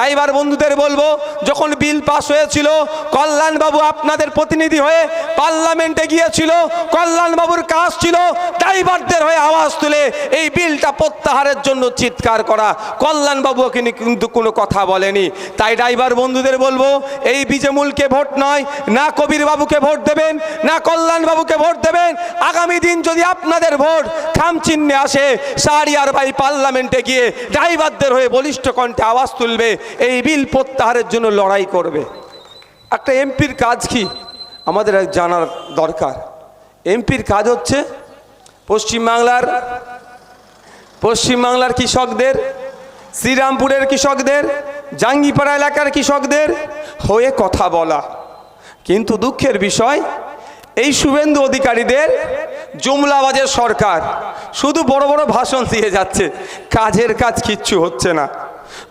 Driver বন্ধুদের বলব, যখন বিল পাস হয়েছিল, কল্যাণবাবু আপনাদের প্রতিনিধি হয়ে পার্লামেন্টে গিয়েছিল, কল্যাণবাবুর কাজ ছিল ড্রাইভারদের হয়ে আওয়াজ তুলে এই বিলটা প্রত্যাহারের জন্য চিৎকার করা। কল্যাণবাবু কিন্তু কিন্তু কোনো কথা বলেনি। তাই ড্রাইভার বন্ধুদের বলব, এই বিজেমুলকে ভোট নয়, না কবির বাবুকে ভোট দেবেন, না কল্যাণ বাবুকে ভোট দেবেন। আগামী দিন যদি আপনাদের ভোট খাম চিহ্নে আসে, সারিয়ার ভাই পার্লামেন্টে গিয়ে ড্রাইভারদের হয়ে বলিষ্ঠ কণ্ঠে আওয়াজ তুলবে। এই বিল প্রত্যাহারের জন্য লড়াই করবে। একটা এমপির কাজ কি? আমাদের জানার দরকার। এমপির কাজ হচ্ছে পশ্চিমবাংলার পশ্চিমবাংলার কৃষকদের, শ্রীরামপুরের কৃষকদের, জাঙ্গিপাড়া এলাকার কৃষকদের হয়ে কথা বলা। কিন্তু দুঃখের বিষয়, এই শুভেন্দু অধিকারীদের জুমলাবাজের সরকার শুধু বড় বড় ভাষণ দিয়ে যাচ্ছে। কাজের কাজ কিচ্ছু হচ্ছে না।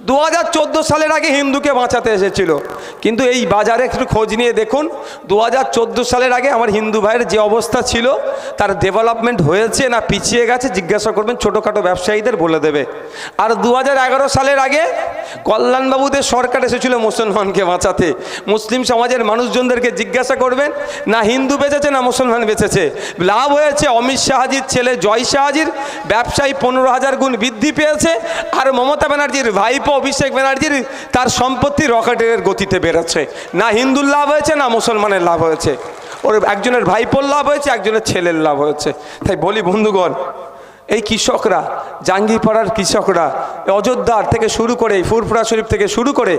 দু হাজার চোদ্দ সালের আগে হিন্দুকে বাঁচাতে এসেছিল। কিন্তু এই বাজারে একটু খোঁজ নিয়ে দেখুন দু হাজার চোদ্দ সালের আগে আমার হিন্দু ভাইয়ের যে অবস্থা ছিল, তার ডেভেলপমেন্ট হয়েছে না পিছিয়ে গেছে, জিজ্ঞাসা করবেন ছোটোখাটো ব্যবসায়ীদের বলে দেবে। আর দু হাজার এগারো সালের আগে কল্যাণবাবুদের সরকার এসেছিল মুসলমানকে বাঁচাতে। মুসলিম সমাজের মানুষজনদেরকে জিজ্ঞাসা করবেন, না হিন্দু বেঁচেছে, না মুসলমান বেঁচেছে? লাভ হয়েছে অমিত শাহাজির ছেলে জয় শাহাজির, ব্যবসায়ী পনেরো হাজার গুণ বৃদ্ধি পেয়েছে, আর মমতা ব্যানার্জির ভাইপো অভিষেক ব্যানার্জির তার সম্পত্তি রকেটের গতিতে বেরোচ্ছে। না হিন্দুর লাভ হয়েছে, না মুসলমানের লাভ হয়েছে। ওর একজনের ভাইপোর লাভ হয়েছে, একজনের ছেলের লাভ হয়েছে। তাই বলি, বন্ধুগণ, এই কৃষকরা, জাঙ্গিপাড়ার কৃষকরা অযোধ্যার থেকে শুরু করে ফুরফুরা শরীফ থেকে শুরু করে,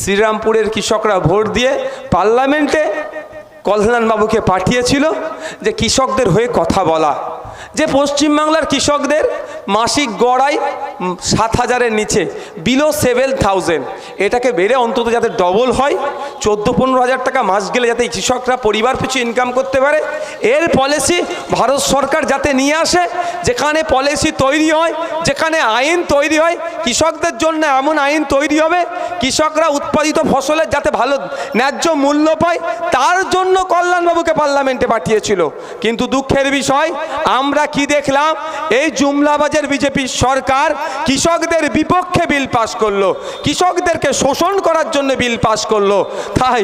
শ্রীরামপুরের কৃষকরা ভোট দিয়ে পার্লামেন্টে কল্যাণবাবুকে পাঠিয়েছিল যে কৃষকদের হয়ে কথা বলা। যে পশ্চিমবাংলার কৃষকদের মাসিক গড়াই সাত হাজারের নিচে বিলো সেভেন থাউজেন্ড এটাকে বেড়ে অন্তত যাতে ডবল হয়, চোদ্দ পনেরো হাজার টাকা মাস গেলে যাতে কৃষকরা পরিবার পিছু ইনকাম করতে পারে। এর পলিসি ভারত সরকার যাতে নিয়ে আসে, যেখানে পলিসি তৈরি হয়, যেখানে আইন তৈরি হয়, কৃষকদের জন্য এমন আইন তৈরি হবে, কৃষকরা উৎপাদিত ফসলের যাতে ভালো ন্যায্য মূল্য পায়, তার জন্য কল্যাণবাবুকে পার্লামেন্টে পাঠিয়েছিল। কিন্তু দুঃখের বিষয়, আমরা কি দেখলাম, এই জুমলাবাজের বিজেপি সরকার কৃষকদের বিপক্ষে বিল পাশ করল। কৃষকদেরকে শোষণ করার জন্য বিল পাশ করল। তাই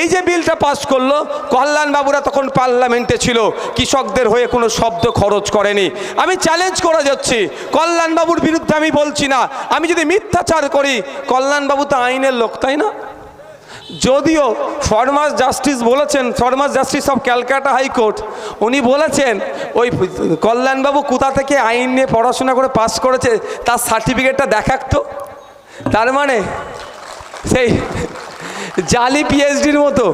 এই যে বিলটা পাশ করল কল্যাণবাবুরা তখন পার্লামেন্টে ছিল। কৃষকদের হয়ে কোনো শব্দ খরচ করেনি। আমি চ্যালেঞ্জ করে যাচ্ছি। কল্যাণবাবুর বিরুদ্ধে আমি বলছি না। আমি যদি মিথ্যাচার করি কল্যাণবাবু তো আইনের লোক, তাই না? যদিও ফরমাস জাস্টিস বলেছেন, former justice of Calcutta high court, উনি বলেছেন, ওই কল্যাণবাবু কোথা থেকে আইন নিয়ে পড়াশোনা করে পাস করেছে, তার সার্টিফিকেটটা দেখাতো তার মানে সেই জালি পিএইচডির মতো,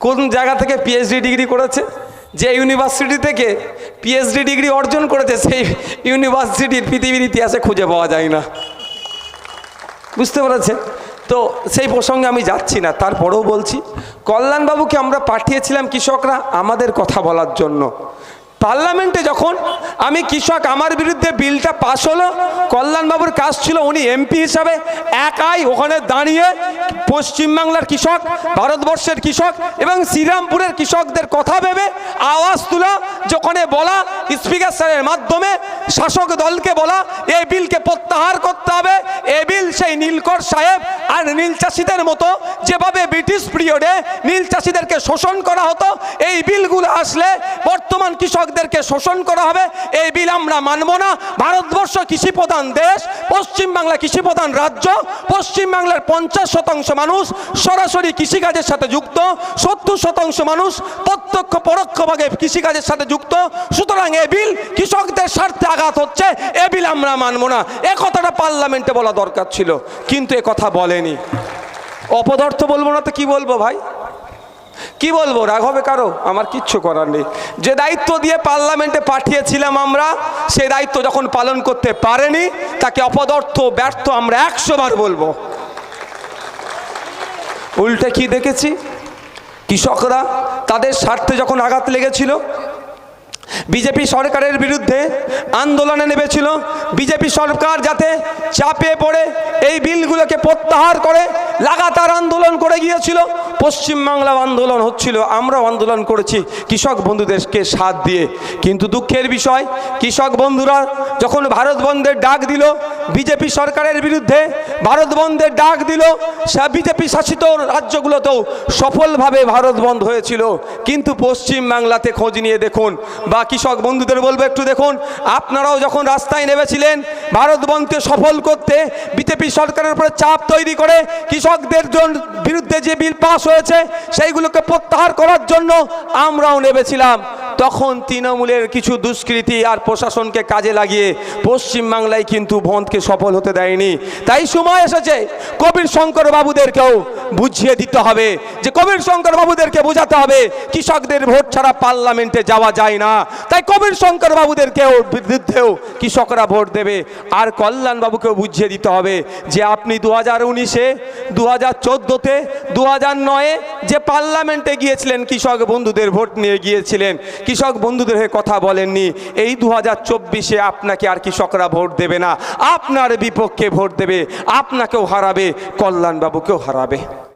কোন জায়গা থেকে পিএইচডি ডিগ্রি করেছে, যে ইউনিভার্সিটি থেকে পিএইচডি ডিগ্রি অর্জন করেছে, সেই ইউনিভার্সিটির পৃথিবীর ইতিহাসে খুঁজে পাওয়া যায় না। বুঝতে পেরেছেন? তো সেই প্রসঙ্গে আমি যাচ্ছি না, তারপরেও বলছি, কল্যাণবাবুকে আমরা পাঠিয়েছিলাম কৃষকরা আমাদের কথা বলার জন্য। পার্লামেন্টে যখন আমি কৃষক, আমার বিরুদ্ধে বিলটা পাস হলো, কল্যাণবাবুর কাজ ছিল উনি এমপি হিসাবে একাই ওখানে দাঁড়িয়ে পশ্চিমবাংলার কৃষক, ভারতবর্ষের কৃষক এবং শ্রীরামপুরের কৃষকদের কথা ভেবে আওয়াজ তোলা, যখন বলা, স্পিকার স্যারের মাধ্যমে শাসক দলকে বলা এই বিলকে প্রত্যাহার করতে হবে, এ বিল সেই নীলকর সাহেব আর নীল চাষিদের মতো যেভাবে ব্রিটিশ পিরিয়ডে নীল চাষিদেরকে শোষণ করা হতো, এই বিলগুলো আসলে বর্তমান কৃষকদেরকে শোষণ করা হবে, এই বিল আমরা মানব না। ভারতবর্ষ কৃষি প্রধান দেশ পশ্চিমবাংলা কৃষি প্রধান রাজ্য পশ্চিমবাংলার পঞ্চাশ শতাংশ মানুষ সরাসরি কৃষিকাজের সাথে যুক্ত, সত্তর শতাংশ মানুষ প্রত্যক্ষ পরোক্ষভাবে কৃষিকাজের সাথে যুক্ত। সুতরাং এ বিল কৃষকদের স্বার্থে আঘাত হচ্ছে এ বিল আমরা মানব না। এ কথাটা পার্লামেন্টে বলা দরকার ছিল, কিন্তু এ কথা বলেনি। অপদার্থ বলব না তো কি বলব ভাই? কি বলব, রাগ হবে কারও? আমার কিচ্ছু করার নেই। যে দায়িত্ব দিয়ে পার্লামেন্টে পাঠিয়েছিলাম আমরা সেই দায়িত্ব যখন পালন করতে পারেনি, তাকে অপদর্থ, ব্যর্থ আমরা একশো বার বলব। উল্টে কি দেখেছি? কৃষকরা তাদের স্বার্থে যখন আঘাত লেগেছিল বিজেপি সরকারের বিরুদ্ধে আন্দোলনে নেমেছিল। বিজেপি সরকার যাতে চাপে পড়ে, এই বিলগুলোকে প্রত্যাহার করে, লাগাতার আন্দোলন করে গিয়েছিল। পশ্চিমবাংলা আন্দোলন হচ্ছিল, আমরাও আন্দোলন করেছি, কৃষক বন্ধুদেরকে সাথ দিয়ে। কিন্তু দুঃখের বিষয়, কৃষক বন্ধুরা যখন ভারত বন্ধের ডাক দিল, বিজেপি সরকারের বিরুদ্ধে ভারত বন্ধের ডাক দিল বিজেপি শাসিত রাজ্যগুলোতেও সফলভাবে ভারত বন্ধ হয়েছিল। কিন্তু পশ্চিম বাংলাতে খোঁজ নিয়ে দেখুন বা কৃষক বন্ধুদের বলব একটু দেখুন, আপনারাও যখন রাস্তায় নেমেছিলেন ভারত বন্ধকে সফল করতে বিজেপি সরকারের উপরে চাপ তৈরি করে কৃষকদের বিরুদ্ধে যে বিল পাস হয়েছে, সেইগুলোকে প্রত্যাহার করার জন্য আমরাও নেমেছিলাম। তখন তৃণমূলের কিছু দুষ্কৃতি আর প্রশাসনকে কাজে লাগিয়ে পশ্চিমবাংলায় কিন্তু বন্ধকে সফল হতে দেয়নি। তাই সময় এসেছে কবির শঙ্কর বাবুদেরকেও বুঝিয়ে দিতে হবে যে কবির শঙ্কর বাবুদেরকে বোঝাতে হবে, কৃষকদের ভোট ছাড়া পার্লামেন্টে যাওয়া যায় না। তাই কবির শঙ্কর বাবুদেরকেও বিরুদ্ধেও কৃষকরা ভোট দেবে। আর কল্যাণ বাবুকেও বুঝিয়ে দিতে হবে যে আপনি দু হাজার উনিশে দু হাজার চোদ্দোতে দু হাজার নয়ে যে পার্লামেন্টে গিয়েছিলেন, কৃষক বন্ধুদের ভোট নিয়ে গিয়েছিলেন কৃষক বন্ধুদের হয়ে কথা বলেননি। এই দু হাজার চব্বিশে আপনাকে আর কৃষকরা ভোট দেবে না। আপনার বিপক্ষে ভোট দেবে। আপনাকেও হারাবে। কল্যাণবাবুকেও হারাবে।